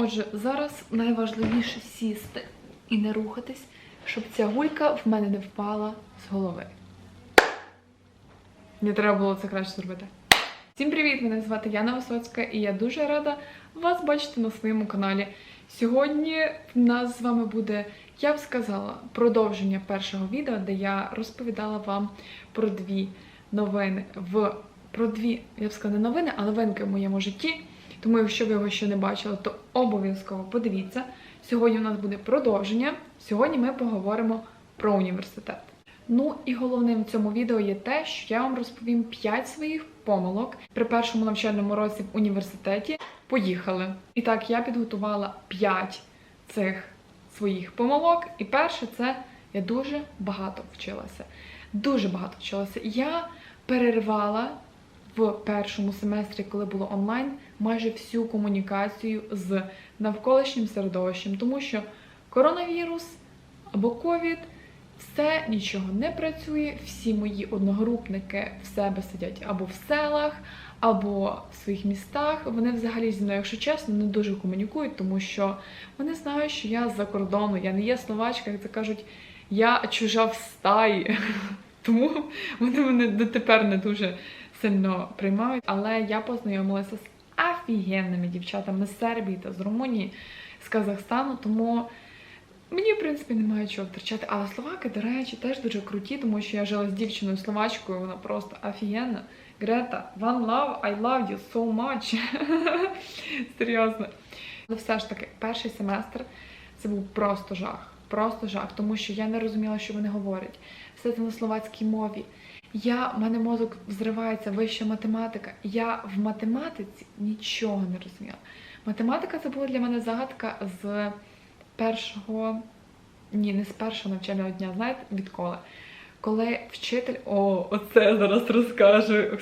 Отже, зараз найважливіше сісти і не рухатись, щоб ця гулька в мене не впала з голови. Мені треба було це краще зробити. Всім привіт! Мене звати Яна Висоцька, і я дуже рада вас бачити на своєму каналі. Сьогодні в нас з вами буде, я б сказала, продовження першого відео, де я розповідала вам про дві новини в про дві, я б сказала, не новини, а новинки в моєму житті. Тому, якщо ви його ще не бачили, то обов'язково подивіться. Сьогодні у нас буде продовження. Сьогодні ми поговоримо про університет. Ну і головним в цьому відео є те, що я вам розповім 5 своїх помилок при першому навчальному році в університеті. Поїхали. І так, я підготувала 5 цих своїх помилок. І перше, це я дуже багато вчилася. Дуже багато вчилася. Я перервала в першому семестрі, коли було онлайн, майже всю комунікацію з навколишнім середовищем, тому що коронавірус або ковід. Все нічого не працює. Всі мої одногрупники в себе сидять або в селах, або в своїх містах. Вони взагалі зі мною, якщо чесно, не дуже комунікують, тому що вони знають, що я з-за кордону, я не є словачка, як це кажуть, я чужа в стаї. Тому вони мене дотепер не дуже сильно приймають. Але я познайомилася з офігенними дівчатами з Сербії та з Румунії, з Казахстану, тому. Мені, в принципі, немає чого втрачати. Але словаки, до речі, теж дуже круті, тому що я жила з дівчиною словачкою, вона просто офігенна. Грета, one love, I love you so much. Серйозно. Але все ж таки, перший семестр це був просто жах. Просто жах, тому що я не розуміла, що вони говорять. Все це на словацькій мові. Я, в мене мозок взривається, вища математика. Я в математиці нічого не розуміла. Математика це була для мене загадка з першого, ні, не з першого навчального дня, знаєте, відколи? Коли вчитель, о, оце я зараз розкажу.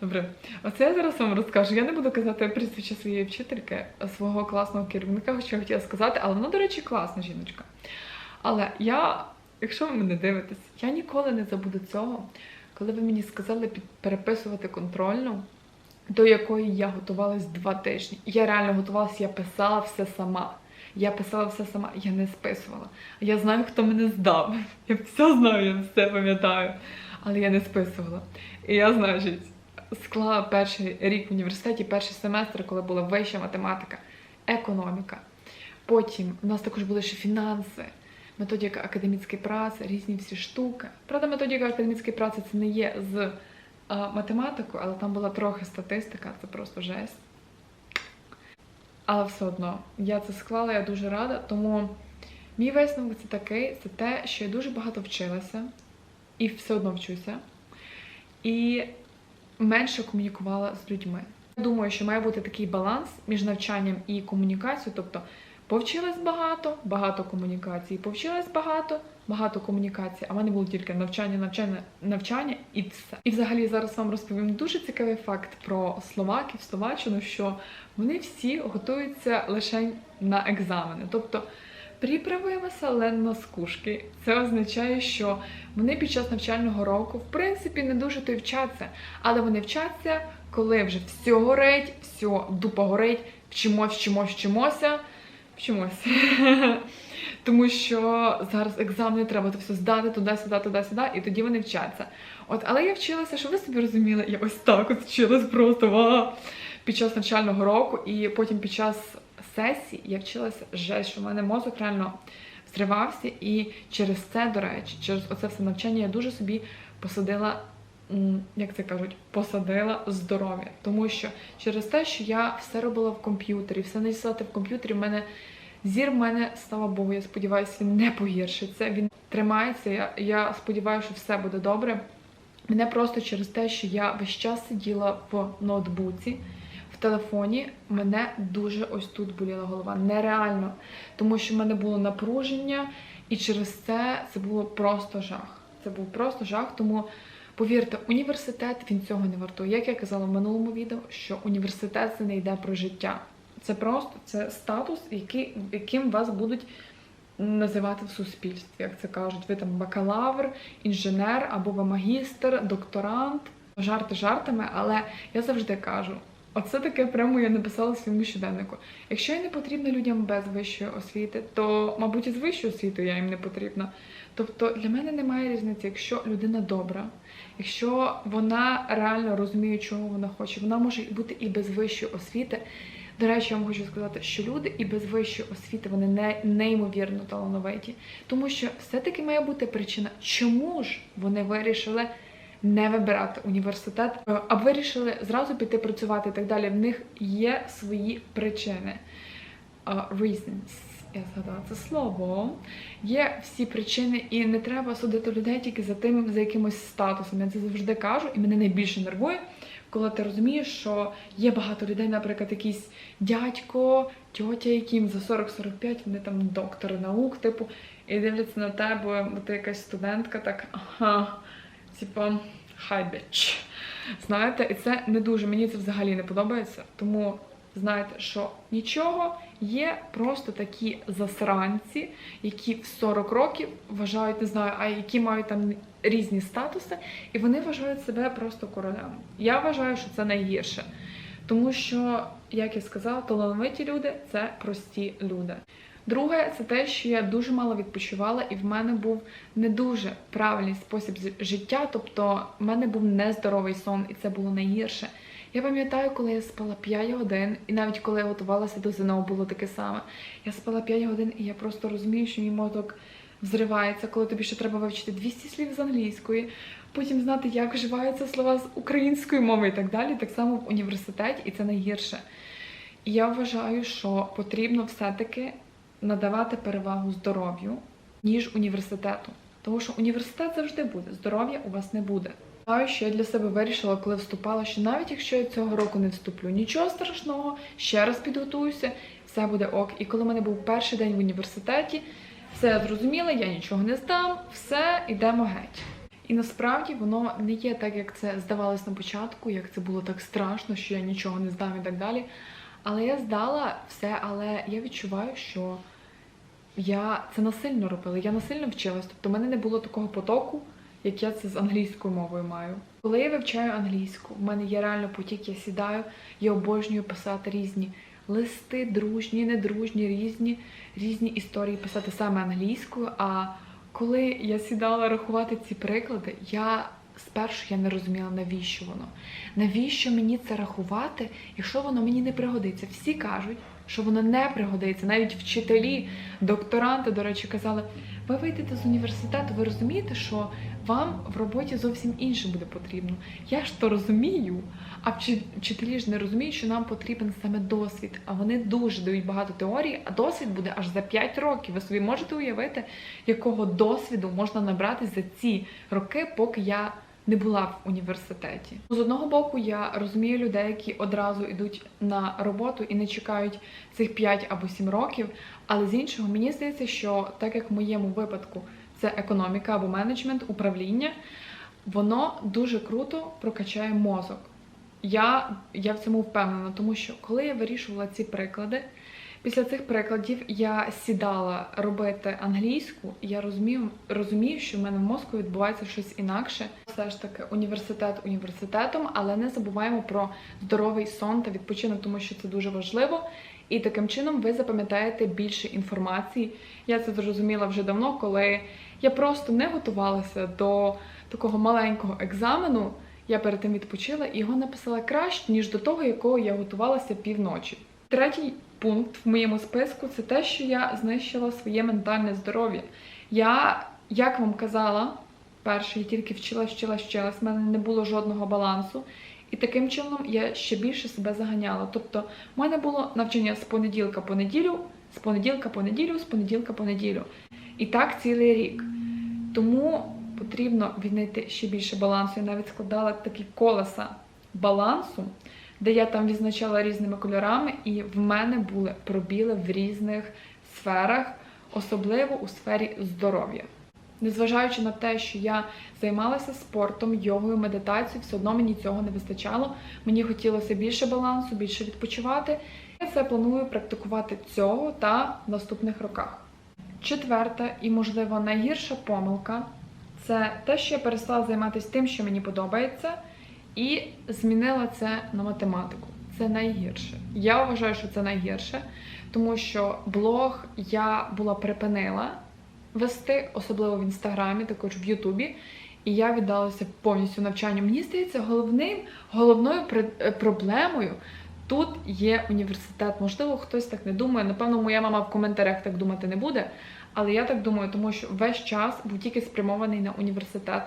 Добре, оце я зараз вам розкажу. Я не буду казати прізвище своєї вчительки, свого класного керівника, що я хотіла сказати, але вона, до речі, класна жіночка. Але я, якщо ви мене дивитесь, я ніколи не забуду цього, коли ви мені сказали під- переписувати контрольну, до якої я готувалась два тижні. Я реально готувалася, я писала все сама. Я писала все сама, я не списувала. Я знаю, хто мене здав. Я все знаю, я все пам'ятаю. Але я не списувала. І я, значить, склала перший рік в університеті, перший семестр, коли була вища математика, економіка. Потім у нас також були ще фінанси, методика академічної праці, різні всі штуки. Правда, методика академічної праці це не є з математикою, але там була трохи статистика, це просто жесть. Але все одно я це склала, я дуже рада. Тому мій висновок це такий: це те, що я дуже багато вчилася і все одно вчуся. І менше комунікувала з людьми. Я думаю, що має бути такий баланс між навчанням і комунікацією. Тобто повчилась багато, багато комунікацій, повчилась багато, багато комунікацій. А в мене було тільки навчання, навчання, навчання і все. І взагалі зараз вам розповім дуже цікавий факт про словаків, словаччину, що вони всі готуються лише на екзамени. Тобто приправилися лен на скушки. Це означає, що вони під час навчального року, в принципі, не дуже то й вчаться, але вони вчаться, коли вже все горить, все дупа горить, вчимось, вчимось, вчимося, вчимося. Тому що зараз екзамени треба це все здати туди-сюди, туди-сюди, і тоді вони вчаться. От, але я вчилася, що ви собі розуміли, я ось так от вчилась просто ва! під час навчального року, і потім під час сесії я вчилася жесть, що в мене мозок реально зривався, і через це, до речі, через оце все навчання я дуже собі посадила, як це кажуть, посадила здоров'я. Тому що через те, що я все робила в комп'ютері, все надіслати в комп'ютері, в мене зір в мене, слава Богу, я сподіваюся, він не погіршиться. Він тримається. Я, я сподіваюся, що все буде добре. Мене просто через те, що я весь час сиділа в ноутбуці, в телефоні, мене дуже ось тут боліла голова. Нереально. Тому що в мене було напруження, і через це це було просто жах. Це був просто жах. Тому повірте, університет він цього не вартує. Як я казала в минулому відео, що університет це не йде про життя. Це просто це статус, який, яким вас будуть називати в суспільстві, як це кажуть. Ви там бакалавр, інженер або ви магістр, докторант. Жарти жартами, але я завжди кажу: Оце таке прямо я написала своєму щоденнику. Якщо я не потрібна людям без вищої освіти, то, мабуть, і з вищою освітою я їм не потрібна. Тобто для мене немає різниці, якщо людина добра, якщо вона реально розуміє, чого вона хоче, вона може бути і без вищої освіти. До речі, я вам хочу сказати, що люди і без вищої освіти вони не неймовірно талановиті, тому що все-таки має бути причина, чому ж вони вирішили не вибирати університет, е, а вирішили зразу піти працювати і так далі. В них є свої причини. Uh, reasons. Я згадала це слово. Є всі причини, і не треба судити людей тільки за тим, за якимось статусом. Я це завжди кажу, і мене найбільше нервує, коли ти розумієш, що є багато людей, наприклад, якийсь дядько, тьотя, яким за 40-45, вони там доктори наук, типу, і дивляться на тебе, бо ти якась студентка, так ага, типа, хай біч. Знаєте, і це не дуже, мені це взагалі не подобається. Тому знаєте, що нічого, є просто такі засранці, які в 40 років вважають, не знаю, а які мають там різні статуси, і вони вважають себе просто королями. Я вважаю, що це найгірше. Тому що, як я сказала, талановиті люди це прості люди. Друге, це те, що я дуже мало відпочивала, і в мене був не дуже правильний спосіб життя, тобто в мене був нездоровий сон, і це було найгірше. Я пам'ятаю, коли я спала 5 годин, і навіть коли я готувалася до ЗНО, було таке саме. Я спала 5 годин, і я просто розумію, що мій мозок взривається, коли тобі ще треба вивчити 200 слів з англійської, потім знати, як вживаються слова з української мови і так далі. Так само в університеті, і це найгірше. І я вважаю, що потрібно все-таки надавати перевагу здоров'ю, ніж університету. Тому що університет завжди буде, здоров'я у вас не буде. Знаю, що я для себе вирішила, коли вступала, що навіть якщо я цього року не вступлю, нічого страшного, ще раз підготуюся, все буде ок. І коли в мене був перший день в університеті, все я зрозуміла, я нічого не здам, все, йдемо геть. І насправді воно не є так, як це здавалось на початку, як це було так страшно, що я нічого не здам і так далі. Але я здала все, але я відчуваю, що я це насильно робила, я насильно вчилась. Тобто в мене не було такого потоку, як я це з англійською мовою маю. Коли я вивчаю англійську, в мене є реально потік, я сідаю, я обожнюю писати різні листи, дружні, недружні, різні, різні історії писати саме англійською. А коли я сідала рахувати ці приклади, я спершу я не розуміла, навіщо воно. Навіщо мені це рахувати, якщо воно мені не пригодиться? Всі кажуть, що воно не пригодиться. Навіть вчителі, докторанти, до речі, казали, ви вийдете з університету, ви розумієте, що вам в роботі зовсім інше буде потрібно. Я ж то розумію, а вчителі ж не розуміють, що нам потрібен саме досвід. А вони дуже дають багато теорії, а досвід буде аж за 5 років. Ви собі можете уявити, якого досвіду можна набрати за ці роки, поки я не була в університеті. З одного боку, я розумію людей, які одразу йдуть на роботу і не чекають цих 5 або 7 років. Але з іншого, мені здається, що так як в моєму випадку це економіка або менеджмент, управління, воно дуже круто прокачає мозок. Я, я в цьому впевнена, тому що коли я вирішувала ці приклади, після цих прикладів я сідала робити англійську, і я розумію, розумію, що в мене в мозку відбувається щось інакше. Все ж таки, університет університетом, але не забуваємо про здоровий сон та відпочинок, тому що це дуже важливо. І таким чином ви запам'ятаєте більше інформації. Я це зрозуміла вже давно, коли я просто не готувалася до такого маленького екзамену. Я перед тим відпочила і його написала краще, ніж до того, якого я готувалася півночі. Третій пункт в моєму списку це те, що я знищила своє ментальне здоров'я. Я, як вам казала, перше, я тільки вчилась, вчилась, вчилась, в мене не було жодного балансу. І таким чином я ще більше себе заганяла. Тобто, в мене було навчання з понеділка по неділю, з понеділка по неділю, з понеділка по неділю. І так цілий рік. Тому потрібно віднайти ще більше балансу. Я навіть складала такі колеса балансу, де я там відзначала різними кольорами, і в мене були пробіли в різних сферах, особливо у сфері здоров'я. Незважаючи на те, що я займалася спортом, йогою, медитацією, все одно мені цього не вистачало. Мені хотілося більше балансу, більше відпочивати. Я це планую практикувати цього та в наступних роках. Четверта і, можливо, найгірша помилка це те, що я перестала займатися тим, що мені подобається, і змінила це на математику. це найгірше. Я вважаю, що це найгірше, тому що блог я була припинила вести, особливо в інстаграмі, також в Ютубі. І я віддалася повністю навчанню. Мені здається, головним, головною е, проблемою тут є університет. Можливо, хтось так не думає. Напевно, моя мама в коментарях так думати не буде. Але я так думаю, тому що весь час був тільки спрямований на університет.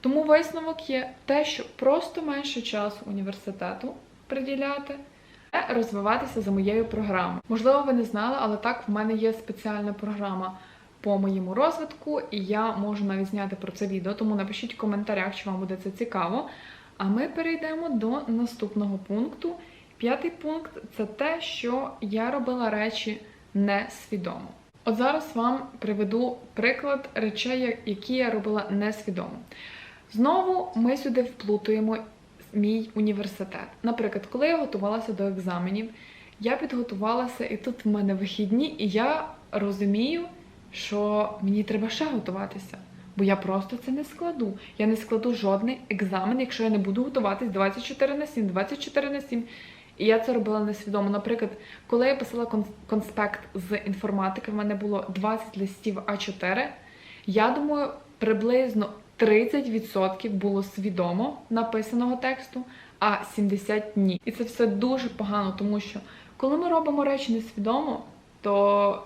Тому висновок є те, що просто менше часу університету приділяти, а розвиватися за моєю програмою. Можливо, ви не знали, але так в мене є спеціальна програма по моєму розвитку, і я можу навіть зняти про це відео. Тому напишіть в коментарях, чи вам буде це цікаво. А ми перейдемо до наступного пункту. П'ятий пункт це те, що я робила речі несвідомо. От зараз вам приведу приклад речей, які я робила несвідомо. Знову ми сюди вплутуємо мій університет. Наприклад, коли я готувалася до екзаменів, я підготувалася, і тут в мене вихідні, і я розумію, що мені треба ще готуватися. Бо я просто це не складу. Я не складу жодний екзамен, якщо я не буду готуватись 24 на 7, 24 на 7. І я це робила несвідомо. Наприклад, коли я писала кон- конспект з інформатики, в мене було 20 листів А4. Я думаю, приблизно 30% було свідомо написаного тексту, а 70% ні. І це все дуже погано, тому що коли ми робимо речі несвідомо, то,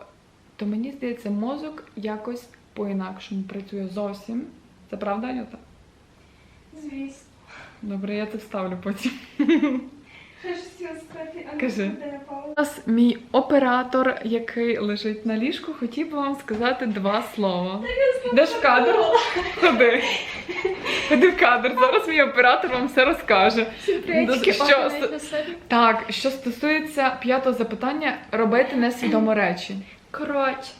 то мені здається, мозок якось по-інакшому працює зовсім. Це правда, Анюта? Звісно. Добре, я це вставлю потім. Кажи. нас мій оператор, який лежить на ліжку, хотів би вам сказати два слова. Де ж в кадр? Ходи. Ходи в кадр. Зараз мій оператор вам все розкаже. Що. Так, що стосується п'ятого запитання, робити несвідомо речі. Коротше,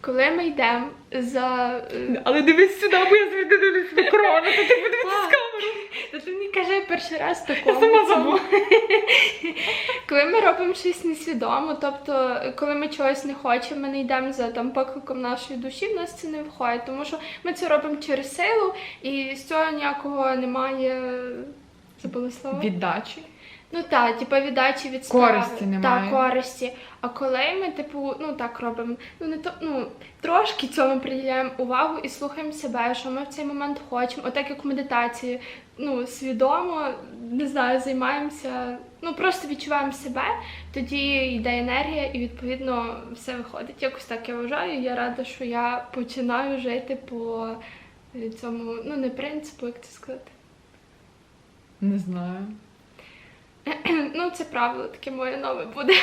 коли ми йдемо за. е, Але дивись сюди, бо я завжди дивлюсь в екран, а ти подивитися з камеру. Та ти мені кажи перший раз Я такому. сама забула. Коли ми робимо щось несвідомо, тобто коли ми чогось не хочемо, ми не йдемо за там покликом нашої душі, в нас це не виходить, тому що ми це робимо через силу, і з цього ніякого немає. Забула слово? Віддачі. Ну так, типу віддачі від справи. Користі немає. Так, користі. А коли ми, типу, ну так робимо, ну не то, ну трошки цьому приділяємо увагу і слухаємо себе, що ми в цей момент хочемо. Отак як в медитації, ну свідомо, не знаю, займаємося, ну просто відчуваємо себе, тоді йде енергія, і відповідно все виходить. Якось так я вважаю. Я рада, що я починаю жити по е, цьому, ну не принципу, як це сказати. Не знаю. Ну, це правило, таке моє нове буде.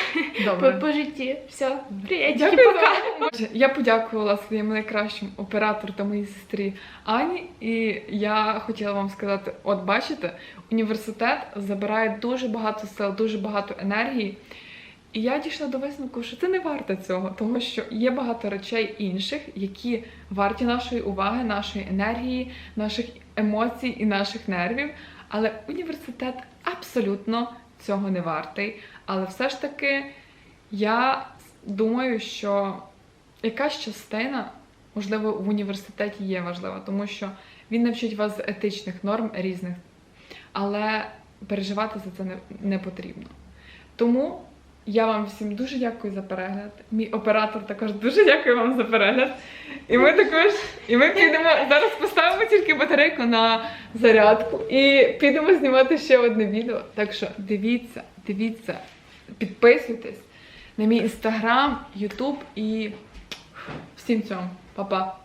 Добре. По, по житті. Все, Дякую пока. Я подякувала своєму найкращому оператору та моїй сестрі Ані, і я хотіла вам сказати: от бачите, університет забирає дуже багато сил, дуже багато енергії. І я дійшла до висновку, що це не варто цього, тому що є багато речей інших, які варті нашої уваги, нашої енергії, наших емоцій і наших нервів. Але університет абсолютно цього не вартий. Але все ж таки я думаю, що якась частина, можливо, в університеті є важлива, тому що він навчить вас етичних норм різних, але переживати за це не потрібно. Тому я вам всім дуже дякую за перегляд. Мій оператор також дуже дякую вам за перегляд. І ми також, і ми підемо зараз поставимо тільки батарейку на зарядку і підемо знімати ще одне відео. Так що дивіться, дивіться, підписуйтесь на мій інстаграм, ютуб і всім цьому. Па-па!